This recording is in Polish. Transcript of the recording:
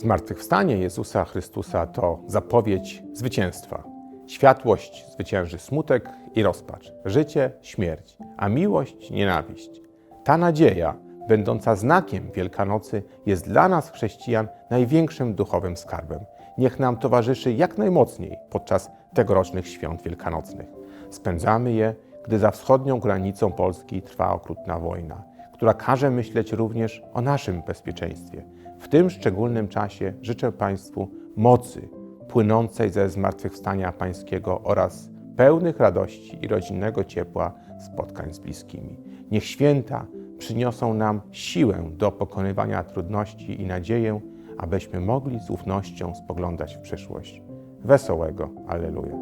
Zmartwychwstanie Jezusa Chrystusa to zapowiedź zwycięstwa. Światłość zwycięży smutek i rozpacz, życie, śmierć, a miłość, nienawiść. Ta nadzieja, będąca znakiem Wielkanocy, jest dla nas, chrześcijan, największym duchowym skarbem. Niech nam towarzyszy jak najmocniej podczas tegorocznych świąt wielkanocnych. Spędzamy je, gdy za wschodnią granicą Polski trwa okrutna wojna, która każe myśleć również o naszym bezpieczeństwie. W tym szczególnym czasie życzę Państwu mocy płynącej ze zmartwychwstania Pańskiego oraz pełnych radości i rodzinnego ciepła spotkań z bliskimi. Niech święta przyniosą nam siłę do pokonywania trudności i nadzieję, abyśmy mogli z ufnością spoglądać w przyszłość. Wesołego Alleluja.